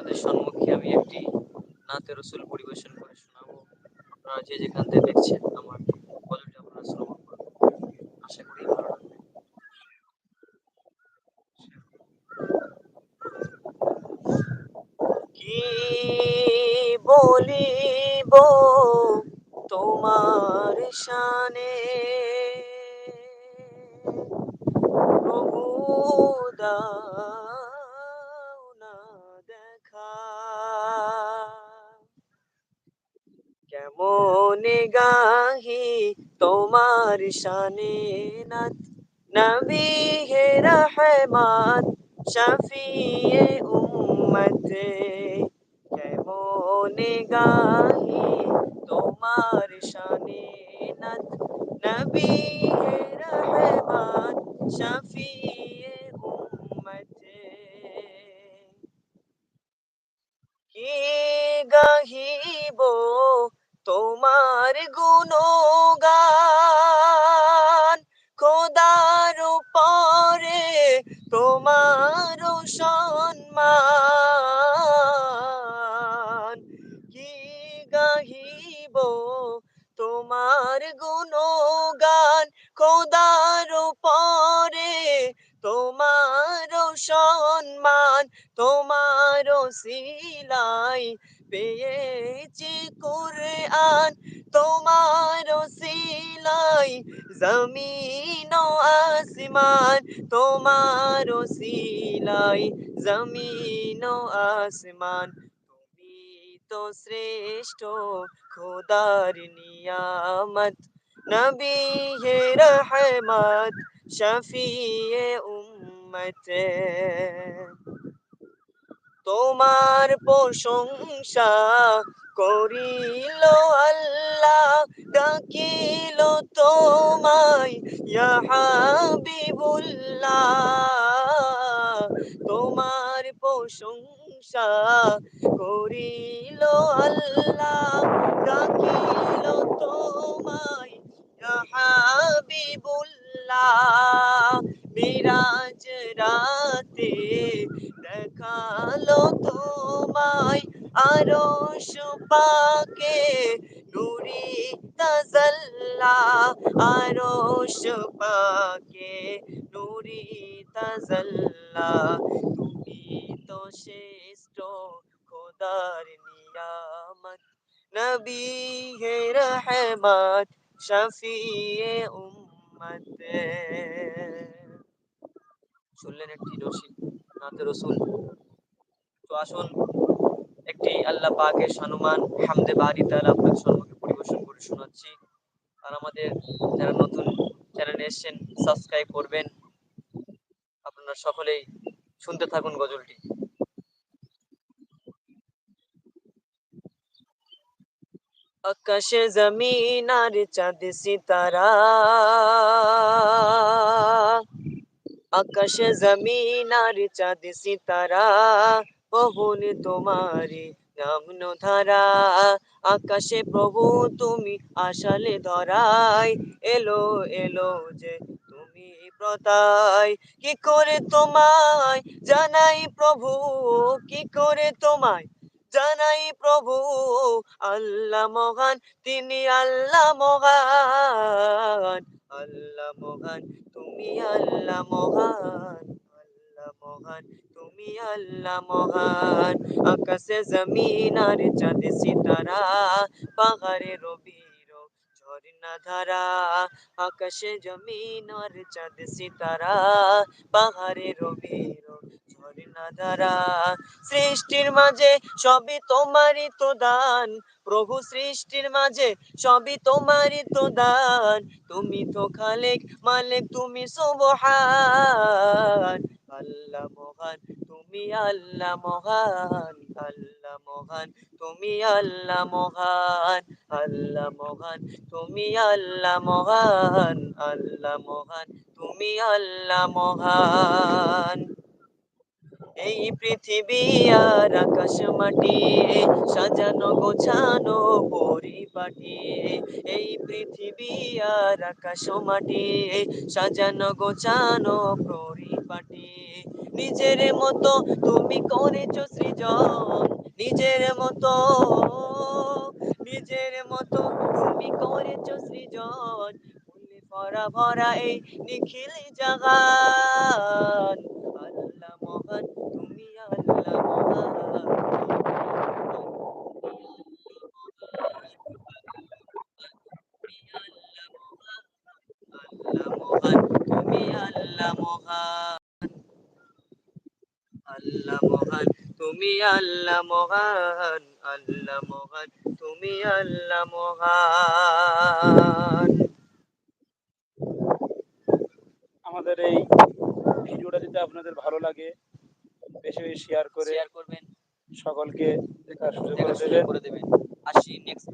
আপনাদের সম্মুখে আমি একটি নাতে রসুল পরিবেশন করে শোনাবো। আপনারা যে যেখান থেকে দেখছেন আমার গজলটি আপনারা শ্রবণ করবেন আশা করি ভালো লাগবে। কি বলিব তোমার শানে? কেমন গাহি তোমার শানে নাথ নবী হে রহমাত, শফিয়ে উম্মতে কেমন গাহি তোমার শানে নাথ নবী হে রহমাত, শফিয়ে উম্মতে কি গাহিব তোমার গুণগান। খোদার পরে তোমার সম্মান। কি গাহিব তোমার গুণগান? খোদার পরে তোমার সম্মান। তোমার সিলাই পেয়েছি কুরআন তোমার সিলাই জমিন আসমান তোমার সিলাই জমিন আসমান তুমি তো শ্রেষ্ঠ খোদার নিয়ামত। নবী হে রহমত, শফিয়ে উম্মতে। তোমার প্রশংসা করিল আল্লাহ, ডাকিল তোমায় হাবিবুল্লাহ। তোমার প্রশংসা করিল আল্লাহ, ডাকিল তোমায় হাবিবুল্লাহ। বিরাজ রাতে দেখাল তোমায় আরশ পাকে নুরি তাজাল্লা আরশ পাকে নুরি তাজাল্লা, তুমি তো শ্রেষ্ঠ খোদার নিয়ামত। নবী হে রহমত, শফিয়ে উম্মতে। শুনলেন একটি রশিদ নাতে রসুল। তো আসুন একটি আল্লাহ পাকের সম্মান, হামদে বাড়ি তাআলা আপনাদের সম্মুখে পরিবেশন করে শোনাচ্ছি। আর আমাদের যারা নতুন চ্যানেলে এসেছেন সাবস্ক্রাইব করবেন। আপনারা সকলেই শুনতে থাকুন গজলটি। আকাশে জমিন আর চাঁদ সিতারা। আকাশে জমিন আর চাঁদ সিতারা। বহুন তোমারি নামন ধারা আকাশে প্রভু তুমি আশালে ধরাই। এলো এলো যে তুমি প্রতাই, কি করে তোমায় জানাই প্রভু, কি করে তোমায় জানাই প্রভু? আল্লাহ মহান, তিনি আল্লাহ মহান আল্লাহ মহান, তুমি আল্লাহ মহান। মহান, তুমি আল্লাহ মহান। আকাশে জমিন আর চাঁদ সিতারা, পাহাড়ে রবির ঝর্ণা ধারা। আকাশে জমিন আর সিতারা, পাহাড়ে সৃষ্টির মাঝে সবই তোমারই তো দান, প্রভু সৃষ্টির মাঝে সবই তোমারই তো দান। তুমি তো খালেক, মালিক, তুমি সুবহান। আল্লাহ মহান, তুমি আল্লাহ মহান আল্লাহ মহান, তুমি আল্লাহ মহান আল্লাহ মহান, তুমি আল্লাহ মহান আল্লাহ মহান, তুমি আল্লাহ মহান। এই পৃথিবী আর আকাশ মাটি, সাজানো গোছানো পরিপাটি। এই পৃথিবী আর আকাশ মাটি, সাজানো গোছানো পরিপাটি নিজের মতো তুমি করেছ সৃজন। নিজের মতো নিজের মতো তুমি করেছ সৃজন। ভরা ভরা এই নিখিল জাগান। আল্লাহ মহান, তুমি আল্লাহ মহান। আল্লাহ মহান, তুমি আল্লাহ মহান। আল্লাহ মহান তুমি আল্লাহ মহান আল্লাহ মহান তুমি আল্লাহ মহান। আমাদের এই ভিডিওটা যদি আপনাদের ভালো লাগে বেশি বেশি শেয়ার করে শেয়ার করবেন। সকলকে দেখার সুযোগ করে দেবেন। আসি নেক্সট